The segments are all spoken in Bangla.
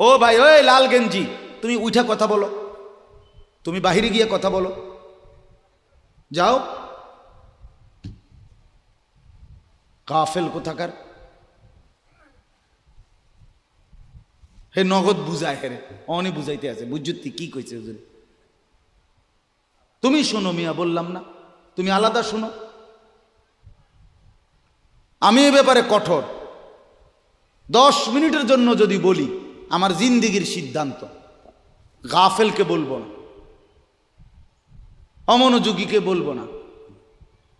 ও ভাই, ওই লাল গেঞ্জি, তুমি উঠা কথা বলো। তুমি বাহিরে গিয়ে কথা বলো। যাও। কাফেল কোথাকার? হে নগদ বুঝায় হেরে অনে বুঝাইতে আছে বুঝুতি কি কইছে হুজুরে? তুমি শোনো মিয়া, বললাম না, তুমি আলাদা শোনো। আমি এ ব্যাপারে কঠোর। দশ মিনিটের জন্য যদি বলি আমার জিন্দিগির সিদ্ধান্ত। গাফেলকে বলব না। অমনোযোগীকে বলব না।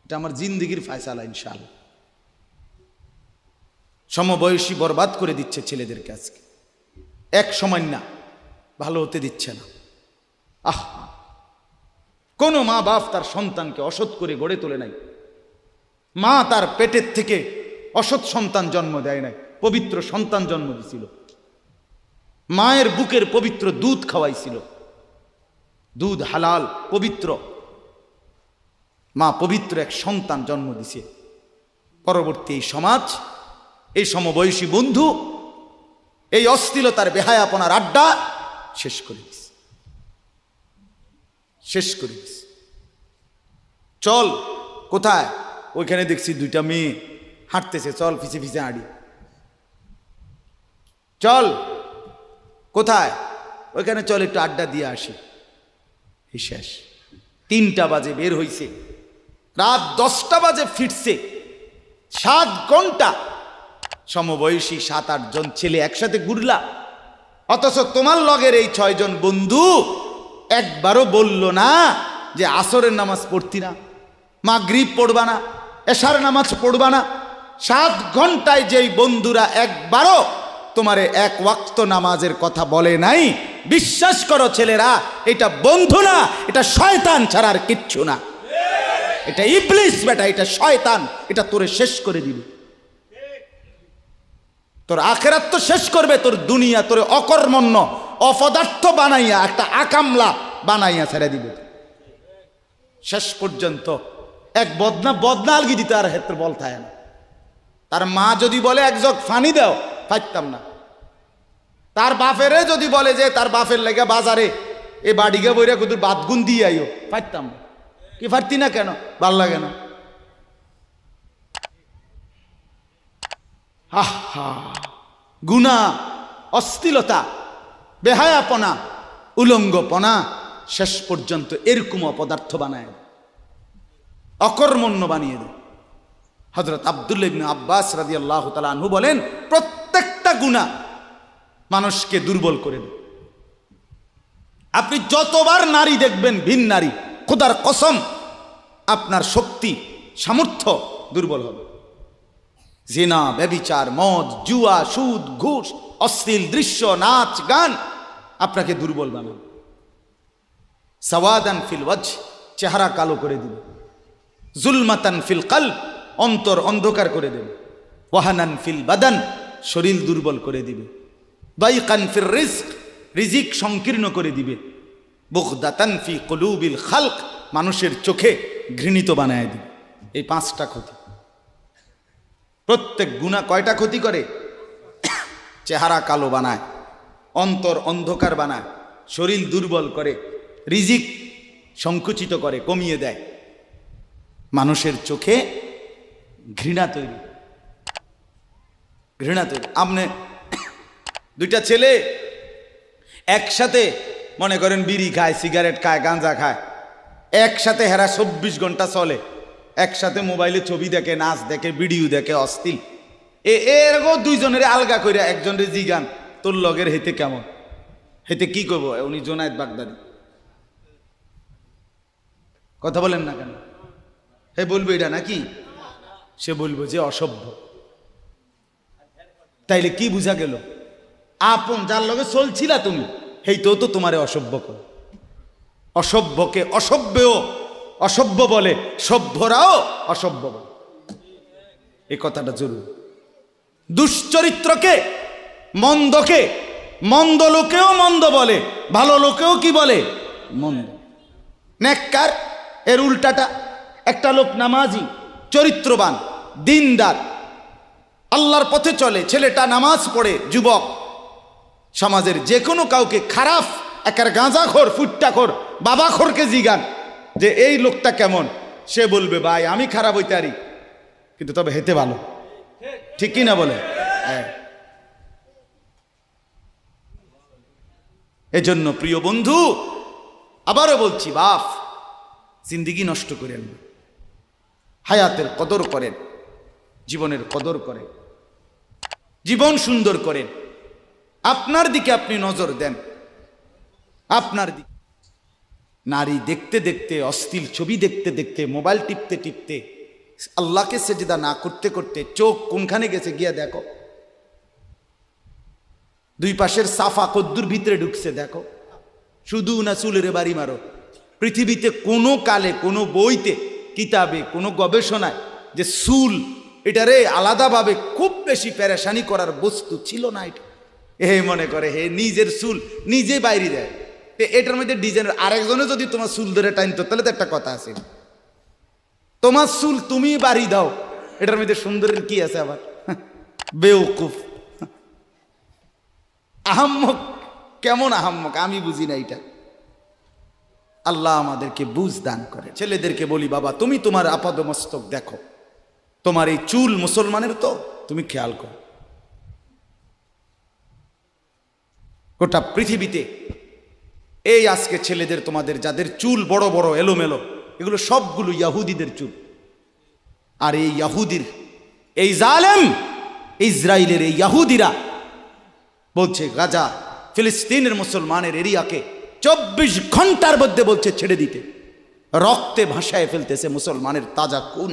এটা আমার জিন্দিগির ফায়সালা ইনশাল সমবয়সী বরবাদ করে দিচ্ছে ছেলেদেরকে আজকে। এক সময় না, ভালো হতে দিচ্ছে না। আহ! কোনো মা বাপ তার সন্তানকে অসৎ করে গড়ে তোলে নাই। মা তার পেটের থেকে অসৎ সন্তান জন্ম দেয় নাই, পবিত্র সন্তান জন্ম দিছিল। মায়ের বুকের পবিত্র দুধ খাওয়াইছিল। দুধ হালাল, পবিত্র। মা পবিত্র এক সন্তান জন্ম দিছে। পরবর্তী এই সমাজ, এই সমবয়সী বন্ধু, এই অস্থিলতার বেহায়াপনার আড্ডা শেষ করে দিস শেষ করে দিস চল, কোথায়? ওইখানে দেখছি দুইটা মেয়ে হাঁটতেছে। চল পিছে পিছে হাঁড়ি চল। কোথায়? ওইখানে চল, একটু আড্ডা দিয়ে আসি। শেষ। তিনটা বাজে বের হইছে। রাত দশটা বাজে ফিরছে। সাত ঘণ্টা। সমবয়সী সাত আটজন ছেলে একসাথে ঘুরলা। অথচ তোমার লগের এই ছয়জন বন্ধু একবারও বলল না যে আসরের নামাজ পড়তি না মা গ্রিপ পড়বা না, এশার নামাজ পড়বা না। সাত ঘন্টায় যেই বন্ধুরা একবারও তোমারে এক ওয়াক্ত নামাজের কথা বলে নাই। বিশ্বাস করো ছেলেরা, এটা বন্ধু না, এটা শয়তান ছাড়ার কিচ্ছু না। এটা ইবলিস বেটা, এটা শয়তান, এটা তোরে শেষ করে দিবে। তোর আখেরাত তো শেষ করবে, তোর দুনিয়া তোর অকর্মণ্য, অপদার্থ বানাইয়া, একটা আকামলা বানাইয়া ছেড়ে দিবে। শেষ পর্যন্ত এক বদনা বদনা আলগি দিতে আর ক্ষেত্রে বল থাকে না। তার মা যদি বলে, এক ফানি দাও। ফাইতাম না। তার বাপেরে যদি বলে যে তার বাপের লেগে বাজারে এ বাড়িকে বইরা কুদুর বাদগুন দিয়ে আইও ফাইতাম না। কি ফারতি না কেন? ভালো লাগে না। আহা গুণা, অস্থিলতা, বেহায়াপনা, উলঙ্গপনা শেষ পর্যন্ত এরকম অপদার্থ বানায় অকর্মণ্য বানিয়ে দেয়। হজরত আবদুল্লা ইবনে আব্বাস রাজি আল্লাহ আনহু বলেন প্রত্যেকটা গুণা মানুষকে দুর্বল করে দেয়। আপনি যতবার নারী দেখবেন, ভিন নারী, খোদার কসম, আপনার শক্তি, সামর্থ্য দুর্বল হবে। জেনা ব্যবিচার মদ, জুয়া, সুদ, ঘুষ, অশ্লীল দৃশ্য, নাচ, গান আপনাকে দুর্বল বানাবে। সওয়াদান ফিল ওয়াজ চেহারা কালো করে দিবে। জুলমাতান ফিল কাল অন্তর অন্ধকার করে দেবে। ওয়াহানান ফিল বাদান শরীর দুর্বল করে দিবে। দাইকান ফির রিস্ক রিজিক সংকীর্ণ করে দিবে। বুকদাতান ফি কলুবিল খালক, মানুষের চোখে ঘৃণিত বানায় দিবে। এই পাঁচটা ক্ষতি। প্রত্যেক গুণা কয়টা ক্ষতি করে? চেহারা কালো বানায়, অন্তর অন্ধকার বানায়, শরীর দুর্বল করে, রিজিক সংকুচিত করে, কমিয়ে দেয়। মানুষের চোখে ঘৃণা তৈরি। ঘৃণা তৈরি আপনি দুইটা ছেলে একসাথে, মনে করেন বিড়ি খায়, সিগারেট খায়, গাঁজা খায়, একসাথে হেরা চব্বিশ ঘণ্টা চলে। একসাথে মোবাইলে ছবি দেখে, নাচ দেখে, ভিডিও দেখে, অস্থির। এ, এরকম দুইজনের আলগা করে একজনের জিগান তোর লগের হেতে কেমন? হেতে কি করব উনি জোনায়েদ বাগদাদি। কথা বলেন না কেন? হে বলব এটা নাকি? সে বলব যে অসভ্য। তাইলে কি বুঝা গেল? আপন যার লগে চলছিলা তুমি হেই তো তো তোমারে অসভ্য কর। অসভ্যকে অসভ্যও, অসভ্য বলে, সভ্যরাও অসভ্য বলে। এই কথাটা জরুরি। দুশ্চরিত্রকে মন্দকে, মন্দ লোকেও মন্দ বলে, ভালো লোকেও কি বলে? মন্দ। নেককার, এর উল্টাটা, একটা লোক নামাজি, চরিত্রবান, দিনদার আল্লাহর পথে চলে, ছেলেটা নামাজ পড়ে, যুবক। সমাজের যে কোনো কাউকে খারাপ, একার গাঁজাখোর, ফুট্টাখোর, বাবাখোরকে জিগান যে এই লোকটা কেমন? সে বলবে, ভাই, আমি খারাপ হইতে পারি। কিন্তু তবে হেতে ভালো। ঠিক কি না বলে? হ্যাঁ। এজন্য প্রিয় বন্ধু, আবারও বলছি, বাপ, জিন্দিগি নষ্ট করেন। হায়াতের কদর করেন, জীবনের কদর করেন। জীবন সুন্দর করেন। আপনার দিকে আপনি নজর দেন। আপনার দিকে। নারী দেখতে দেখতে অস্থির ছবি দেখতে দেখতে, মোবাইল টিপতে টিপতে, আল্লাহকে সেজদা না করতে করতে চোখ কোনখানে গেছে গিয়া দেখো। দুই পাশের সাফা কদ্দুর ভিতরে ঢুকছে দেখো। শুধু না চুলের বাড়ি মারো। পৃথিবীতে কোনো কালে, কোনো বইতে, কিতাবে, কোনো গবেষণায় যে চুল এটারে আলাদাভাবে খুব বেশি প্যারেশানি করার বস্তু ছিল না এটা। হে মনে করে, হে নিজের চুল নিজে বাইরে দেয়। তো এটার মধ্যে ডিজাইনের আরেকজনে যদি তোমার চুল ধরে টাইনতো তাহলে তো একটা কথা আছে। তোমার চুল তুমি বাড়ি দাও। এটার মধ্যে সুন্দরের কি আছে আবার? বেউকুফ। আহাম্মক, কেমন আহাম্মক? আমি বুঝি না এটা। আল্লাহ আমাদেরকে বুঝ দান করে। ছেলেদেরকে বলি, বাবা, তুমি তোমার আপাদমস্তক দেখো। তোমার এই চুল মুসলমানের তো, তুমি খেয়াল করো। গোটা পৃথিবীতে এই আজকে ছেলেদের, তোমাদের যাদের চুল বড় বড়, এলোমেলো, এগুলো সবগুলো ইয়াহুদিদের চুল। আর এই ইয়াহুদির, এই জালেম ইসরায়েলের এই ইয়াহুদিরা বলছে, গাজা ফিলিস্তিনের মুসলমানের এরিয়াকে চব্বিশ ঘণ্টার মধ্যে বলছে ছেড়ে দিতে। রক্তে ভাসায় ফেলতেছে মুসলমানের তাজা খুন।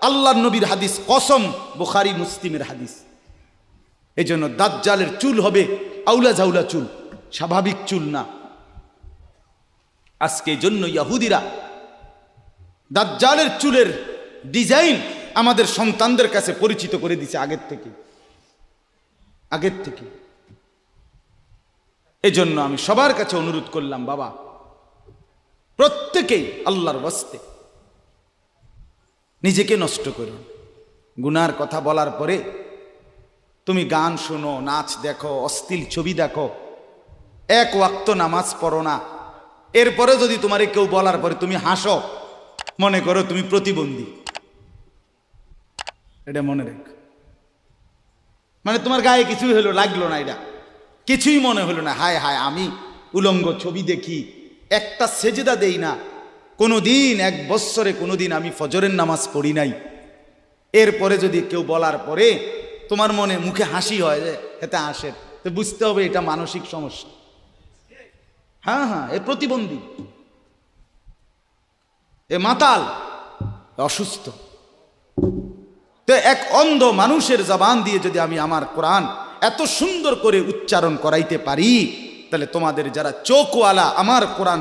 আল্লাহ নবীর হাদিস, কসম, বুখারি, মুসলিমের হাদিস। এই জন্য দাজ্জালের চুল হবে আউলা ঝাউলা চুল, স্বাভাবিক চুল না। আজকে জন্য ইয়াহুদিরা দাজ্জালের চুলের ডিজাইন আমাদের সন্তানদের কাছে পরিচিত করে দিছে আগের থেকে। আগের থেকে। এজন্য আমি সবার কাছে অনুরোধ করলাম, বাবা, প্রত্যেকেই আল্লাহর বস্তে নিজেকে নষ্ট করুন গুনার কথা বলার পরে তুমি গান শোনো, নাচ দেখো অস্থিল ছবি দেখো, এক ওয়াক্ত নামাজ পড়ো না। এরপরে যদি তোমারে কেউ বলার পরে তুমি হাসো, মনে করো তুমি প্রতিবন্ধী। এটা মনে রেখ। মানে তোমার গায়ে কিছুই হলো, লাগল না এটা। কিছুই মনে হলো না। হায় হায়, আমি উলঙ্গ ছবি দেখি, একটা সেজেদা দেই না। কোনো দিন এক বৎসরে কোনো দিন আমি ফজরের নামাজ পড়ি নাই। এরপরে যদি কেউ বলার পরে তোমার মনে মুখে হাসি হয় যে এতে হাসে তো বুঝতে হবে এটা মানসিক সমস্যা। হ্যাঁ হ্যাঁ এ প্রতিবন্ধী। এ মাতাল অসুস্থ। তো এক অন্ধ মানুষের জবান দিয়ে যদি আমি আমার কোরআন এত সুন্দর করে উচ্চারণ করাইতে পারি, তাহলে তোমাদের যারা চোখওয়ালা, আমার কোরআন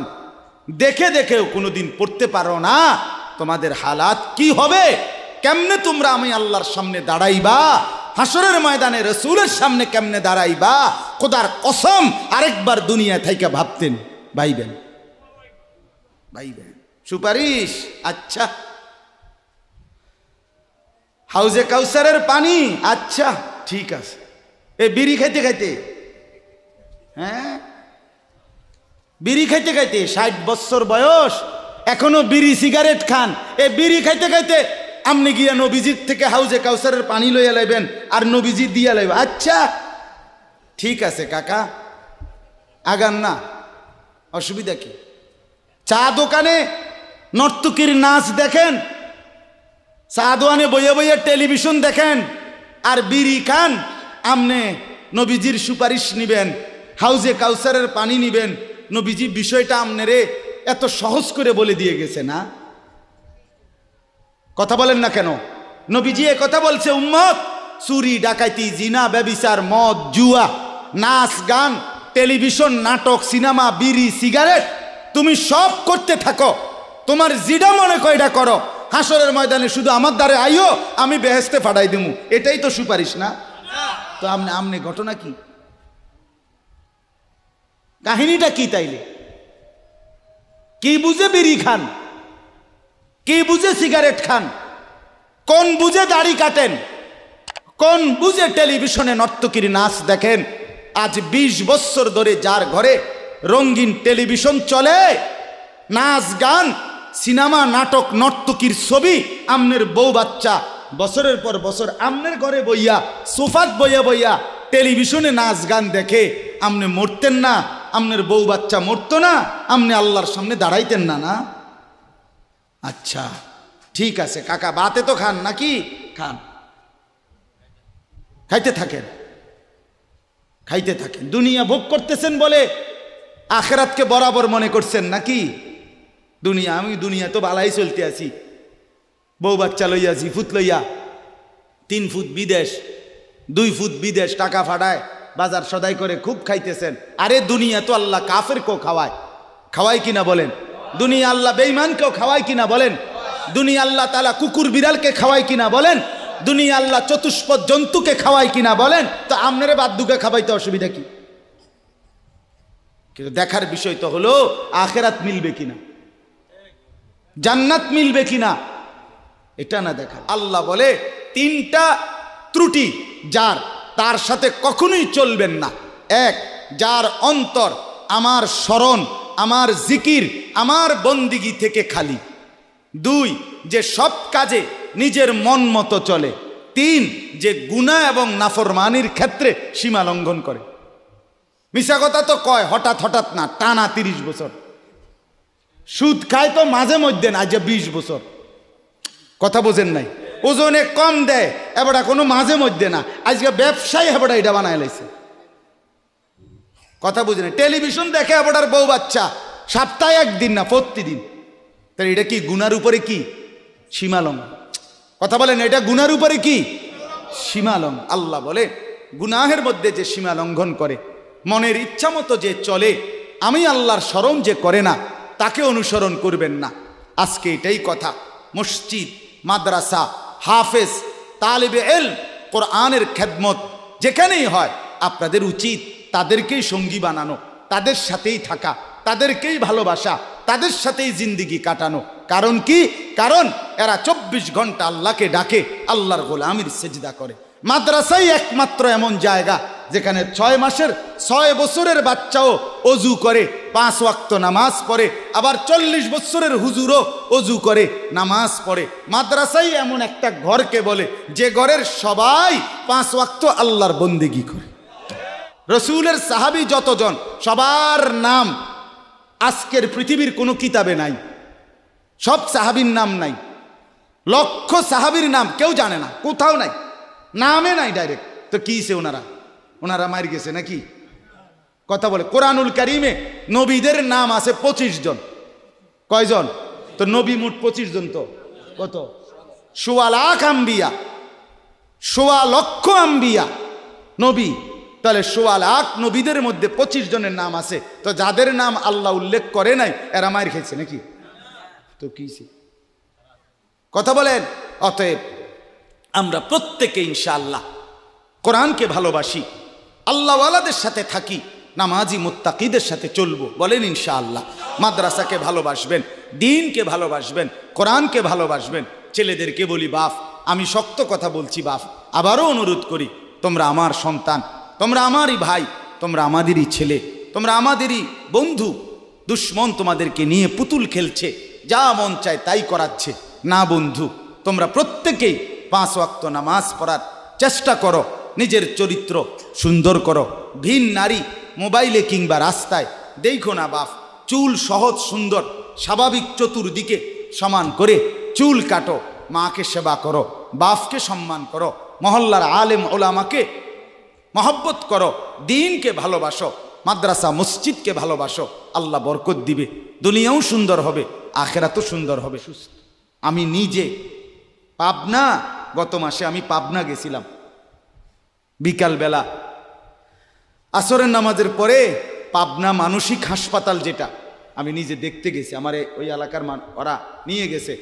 দেখে দেখেও কোনোদিন পড়তে পারো না। তোমাদের হালাত কি হবে? কেমনে তোমরা আমি আল্লাহর সামনে দাঁড়াইবা? হাসরের ময়দানে রসুলের সামনে কেমনে দাঁড়াইবা? খোদার কসম, আরেকবার দুনিয়া থাইকা ভাবতেন। ভাইবেন। ভাইবেন। সুপারিশ। আচ্ছা। হাউজে কাউসারের পানি? আচ্ছা ঠিক আছে। এ বিড়ি খাইতে খাইতে। হ্যাঁ? বিড়ি খাইতে খাইতে ষাট বছর বয়স, এখনও বিড়ি সিগারেট খান। এ বিড়ি খাইতে খাইতে আপনি গিয়া নবীজির থেকে হাউজে কাউসারের পানি লইয়া লাইবেন, আর নবীজি দিয়া লাইব। আচ্ছা ঠিক আছে কাকা, আগান না, অসুবিধা কি? চা দোকানে নর্তকীর নাচ দেখেন, চা দোকানে বইয়ে বইয়ে টেলিভিশন দেখেন, আর বিড়ি খান, আমনে নবীজির সুপারিশ নিবেন, হাউজে কাউসারের পানি নিবেন নবীজি বিষয়টা আমনেরে এত সহজ করে বলে দিয়ে গেছে না? কথা বলেন না কেন? নবীজি এ কথা বলছে, উম্মত, চুরি ডাকাইতি জিনা, ব্যবিচার, মদ, জুয়া, নাচ, গান, টেলিভিশন, নাটক, সিনেমা, বিড়ি, সিগারেট, তুমি সব করতে থাকো। তোমার জিডা মনে কয়টা করো। হাসরের ময়দানে শুধু আমার দ্বারে আইও, আমি বেহেস্তে ফাটাই দিমু। এটাই তো সুপারিশ না? তো আমনে আমনে ঘটনা কি? কাহিনীটা কি তাইলে? কি বুঝে বিড়ি খান? কি বুঝে সিগারেট খান? কোন বুঝে দাড়ি কাটেন? কোন বুঝে টেলিভিশনে নর্তকীর নাচ দেখেন? আজ ২০ বছর ধরে যার ঘরে রঙিন টেলিভিশন চলে, নাচ, গান, সিনেমা, নাটক, নর্তকীর ছবি, আমনের বউ বাচ্চা, বছরের পর বছর আমনের ঘরে বইয়া, সোফাত বইয়া বইয়া টেলিভিশনে নাচ, গান দেখে, আমনে মরতেন না আমনের বউ বাচ্চা মরতো না, আমনে আল্লাহর সামনে দাঁড়াইতেন না না? আচ্ছা ঠিক আছে, কাকা বাতে তো খান নাকি? খান। খাইতে থাকেন। খাইতে থাকেন। দুনিয়া ভোগ করতেছেন বলে আখেরাতকে বরাবর মনে করছেন নাকি? দুনিয়া, আমি দুনিয়া তো বালাই চলতে আছি। বউ বাচ্চা লইয়া জি ফুট লইয়া, তিন ফুট বিদেশ, দুই ফুট বিদেশ টাকা ফাটায়। বাজার সদাই করে খুব খাইতেছেন। আরে দুনিয়া তো আল্লাহ কাফের কেউ খাওয়ায়। খাওয়ায় কিনা বলেন? দুনিয়া আল্লাহ বেইমানকেও খাওয়ায় কিনা বলেন? দুনিয়া আল্লাহ তালা কুকুর বিড়ালকে খাওয়ায় কিনা বলেন? দুনিয়া আল্লাহ চতুষ্পদ জন্তুকে খাওয়ায় কিনা বলেন? তো আপনারে বাদ্যুকে খাওয়াইতে অসুবিধা কি? কিন্তু দেখার বিষয় তো হলো, আখেরাত মিলবে কিনা? জান্নাত মিলবে কিনা? এটা না দেখা আল্লাহ বলে, তিনটা ত্রুটি যার তার সাথে কখনোই চলবেন না। এক, যার অন্তর আমার স্মরণ, আমার জিকির, আমার বন্দিগি থেকে খালি। দুই, যে সব কাজে নিজের মন মতো চলে। তিন, যে গুণা এবং নাফরমানির ক্ষেত্রে সীমা লঙ্ঘন করে। মিশা কথা তো কয়, হঠাৎ হঠাৎ না, টানা তিরিশ বছর। সুদ খায় তো মাঝে মধ্যে না যে বিশ বছর। কথা বোঝেন নাই? ওজনে কম দেয়, এবারটা কোনো মাঝে মধ্যে না। আজকে ব্যবসায়ী হেবাটা এটা বানায় লাইছে। কথা বুঝে না। টেলিভিশন দেখে এবারটার বউ বাচ্চা। সপ্তাহে একদিন না, প্রতিদিন। তাহলে এটা কি, গুনার উপরে কি? সীমালং কথা বলেন এটা গুনার উপরে কি? সীমালং আল্লাহ বলে, গুনাহের মধ্যে যে সীমা লঙ্ঘন করে, মনের ইচ্ছা মতো যে চলে, আমি আল্লাহর স্মরণ যে করে না, তাকে অনুসরণ করবেন না। আজকে এটাই কথা। মসজিদ, মাদ্রাসা হাফেজ, তালেবে এল, কোরআনের খেদমত, যেখানেই হয়, আপনাদের উচিত তাদেরকেই সঙ্গী বানানো, তাদের সাথেই থাকা, তাদেরকেই ভালোবাসা, তাদের সাথেই জিন্দিগি কাটানো। কারণ কি? কারণ এরা চব্বিশ ঘণ্টা আল্লাহকে ডাকে, আল্লাহর গোলামির সেজদা করে। মাদ্রাসাই একমাত্র এমন জায়গা, যেখানে ছয় মাসের, ছয় বছরের বাচ্চাও অজু করে পাঁচ ওয়াক্ত নামাজ পড়ে, আবার চল্লিশ বছরের হুজুরও অজু করে, নামাজ পড়ে। মাদ্রাসাই এমন একটা ঘরকে বলে, যে ঘরের সবাই পাঁচ ওয়াক্ত আল্লাহর বন্দিগি করে। রসুলের সাহাবি যতজন, সবার নাম আজকের পৃথিবীর কোনো কিতাবে নাই। সব সাহাবির নাম নাই। লক্ষ সাহাবির নাম, কেউ জানে না, কোথাও নাই। নামে নাই ডাইরেক্ট। তো কিছে ওনারা? ওনারা মার গেছে নাকি? কথা বলে, কোরআনুল কারিমে নবীদের নাম আছে পঁচিশ জন। কয়জন? তো নবী মোট পঁচিশ জন তো। কত? সোয়া লাখ আম্বিয়া। সোয়া লক্ষ আম্বিয়া নবী। তাহলে সোয়া লাখ নবীদের মধ্যে পঁচিশ জনের নাম আছে। তো যাদের নাম আল্লাহ উল্লেখ করে নাই, এরা মায়ের খেয়েছে নাকি? তো কি কথা বলেন। অতএব আমরা প্রত্যেকে ইনশাআল্লাহ কোরআনকে ভালোবাসি, আল্লাহওয়ালাদের সাথে থাকি নামাজি মুত্তাকিদের সাথে চলবো। বলেন ইনশাআল্লাহ। মাদ্রাসাকে ভালোবাসবেন, দিনকে ভালোবাসবেন, কোরআনকে ভালোবাসবেন। ছেলেদেরকে বলি, বাপ, আমি শক্ত কথা বলছি, বাপ, আবারও অনুরোধ করি, তোমরা আমার সন্তান, তোমরা আমারই ভাই, তোমরা আমাদেরই ছেলে, তোমরা আমাদেরই বন্ধু। দুশ্মন তোমাদেরকে নিয়ে পুতুল খেলছে, যা মন চায় তাই করাচ্ছে। না বন্ধু, তোমরা প্রত্যেকেই পাঁচ ওয়াক্ত নামাজ পড়ার চেষ্টা করো, নিজের চরিত্র সুন্দর করো। ভিন নারী মোবাইলে কিংবা রাস্তায়। দেখো না বাপ, চুল সহজ সুন্দর, স্বাভাবিক চতুর্দিকে সমান করে চুল কাটো, মাকে সেবা করো, বাপকে সম্মান করো, মহল্লার আলেম ওলামাকে মহব্বত করো, দিনকে ভালোবাসো, মাদ্রাসা, মসজিদকে ভালোবাসো, আল্লাহ বরকত দিবে, দুনিয়াও সুন্দর হবে, আখেরাতও সুন্দর হবে। সুস্থ আমি নিজে পাবনা, গত মাসে আমি পাবনা গেছিলাম। বিকালবেলা আসরের নামাজের পরে পাবনা মানসিক হাসপাতাল যেটা, আমি নিজে দেখতে গেছি, আমার ওই এলাকার ওরা নিয়ে গেছে।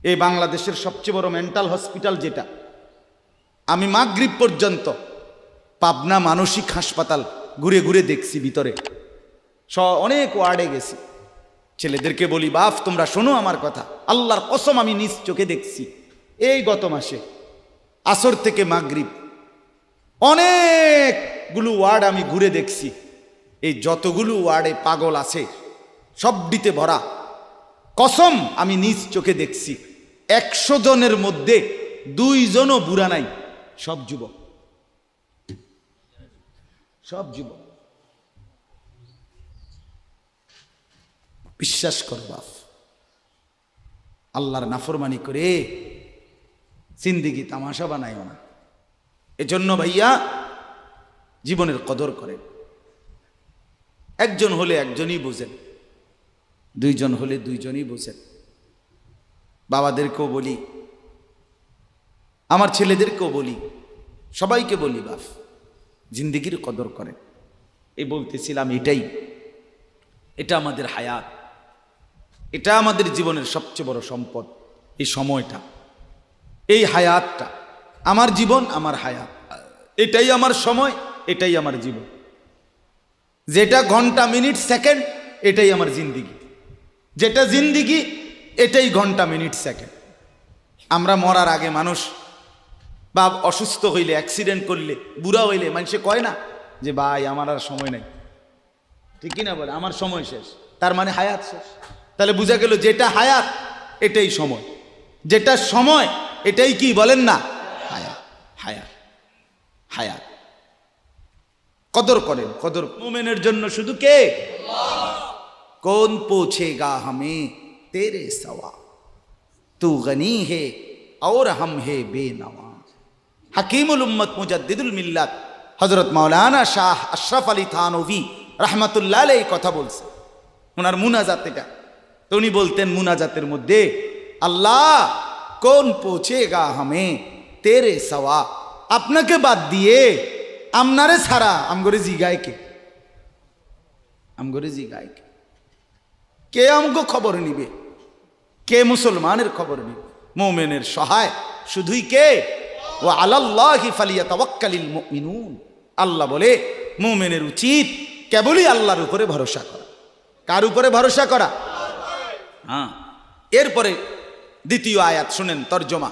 এই বাংলাদেশের সবচেয়ে বড় মেন্টাল হসপিটাল যেটা, আমি মাগরিব পর্যন্ত পাবনা মানসিক হাসপাতাল ঘুরে ঘুরে দেখছি ভিতরে। স, অনেক ওয়ার্ডে গেছি। ছেলেদেরকে বলি বাপ তোমরা শোনো আমার কথা। আল্লাহর কসম, আমি নিজ চোখে দেখছি। এই গত মাসে, আসর থেকে মাগরিব অনেকগুলো ওয়ার্ড আমি ঘুরে দেখছি। এই যতগুলো ওয়ার্ডে পাগল আছে, সবটিতে ভরা। কসম আমি নিজ চোখে দেখছি, একশো জনের মধ্যে দুইজনও বুড়া নাই, সব যুবক। সব যুবক। বিশ্বাস কর বাপ, আল্লাহর নাফরমানি করে জিন্দিগি তামাশা বানাইও না। এজন্য ভাইয়া জীবনের কদর করেন একজন হলে একজনই বোঝেন, দুইজন হলে দুইজনই বোঝেন। বাবাদেরকেও বলি, আমার ছেলেদেরকেও বলি, সবাইকে বলি বাপ জিন্দিগির কদর করেন। এই বলতেছিলাম এটাই, এটা আমাদের হায়াত, এটা আমাদের জীবনের সবচেয়ে বড় সম্পদ, এই সময়টা, এই হায়াতটা, আমার জীবন, আমার হায়াত, এটাই আমার সময়। এটাই আমার জীবন। যেটা ঘণ্টা, মিনিট, সেকেন্ড, এটাই আমার জিন্দিগি। যেটা জিন্দিগি, এটাই ঘণ্টা, মিনিট, সেকেন্ড। আমরা মরার আগে মানুষ বা অসুস্থ হইলে অ্যাক্সিডেন্ট করলে, বুড়া হইলে মানুষে কয় না যে, ভাই, আমার আর সময় নেই। ঠিকই না বলে? আমার সময় শেষ। তার মানে হায়াত শেষ। তাহলে বোঝা গেল যেটা হায়াত, এটাই সময়। যেটা সময়, এটাই কি বলেন না? হায়াত। হায়াত। হায়াত। কদর করেন কদর মোমেনের জন্য শুধু কে কোন পৌঁছেগা হমে তেরে সওয়া তু গনি হে और हम है बेनवा হাকিমুল উম্মত মুজাদ্দিদুল মিল্লাত হজরত মাওলানা শাহ আশরাফ আলী থানভি রহমাতুল্লাহ এই কথা বলছে ওনার মুনাজাত এটা তো উনি বলতেন মুনাজাতের মধ্যে আল্লাহ কোন পৌঁছেগা হামে তেরে সওয়া আপনাকে বাদ দিয়ে আমনারে ছাড়া, আমগরে জিগায় কে? আমগরে জিগায় কে? কে আমগো খবর নিবে? কে মুসলমানের খবর নিবে? মোমেনের সহায় শুধুই কে? ও মুমিনুন। আল্লাহ বলে, মোমেনের উচিত কেবলই আল্লাহর উপরে ভরসা করা। কার উপরে ভরসা করা? হ্যাঁ। এরপরে দ্বিতীয় আয়াত, শুনেন, তর্জমা।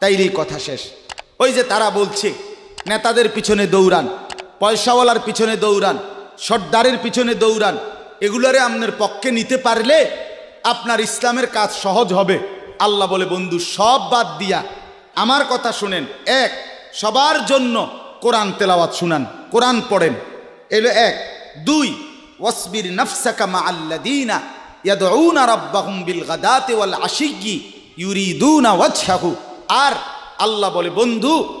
তাইরই কথা শেষ। ওই যে তারা বলছে নেতাদের পিছনে দৌড়ান, পয়সাওয়ালার পিছনে দৌড়ান, সর্দারের পিছনে দৌড়ান, এগুলারে আপনার পক্ষে নিতে পারলে আপনার ইসলামের কাজ সহজ হবে। আল্লাহ বলে, বন্ধু, সব বাদ দিয়া, আমার কথা শুনেন। এক, সবার জন্য কোরআন তেলাওয়াত শুনান, কোরআন পড়েন। এলো এক। দুই, ওয়াসবির নফসাকা মা আল্লাদিনা ইয়াদউনা রাব্বাহুম বিল গাদাতি ওয়াল আশিয়্যি ইউরিদুনা ওয়াজহাহু। আর আল্লাহ বলে, বন্ধু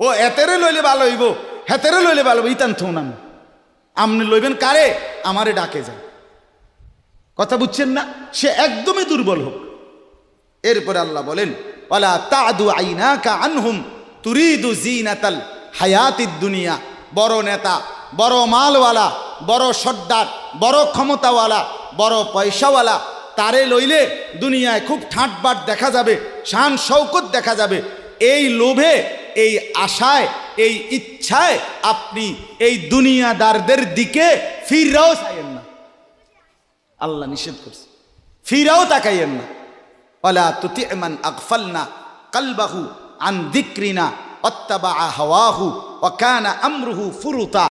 ও, এতেরে লইলে ভালো হইব। হেতেরে লইলে ভালো হইব। ইতান থৌনান আপনি লইবেন কারে? আমারে ডাকে যায়। কথা বুঝছেন না? সে একদমই দুর্বল হোক। এরপরে আল্লাহ বলেন, ওয়ালা তাদু আইনাকা আনহুম তুরিদু জিনাতাল হায়াতিদ দুনিয়া। বড় নেতা, বড় মালওয়ালা, বড় সর্দার, বড় ক্ষমতাওয়ালা, বড় পয়সাওয়ালা, তারে লইলে দুনিয়ায় খুব ঠাটবাট দেখা যাবে, শান শৌকত দেখা যাবে। এই লোভে এই আশায়, এই ইচ্ছায় আপনি এই দুনিয়াদারদের দিকে ফিরাও চাইয়েন না। আল্লাহ নিষেধ করছে। ফিরাও তাকাইয়েন না। অলা তুতি আকফল না কালবাহু আন দিক্রিনা অত্তাবা হাওয়াহু অকানা আমরুহু ফুরুতা।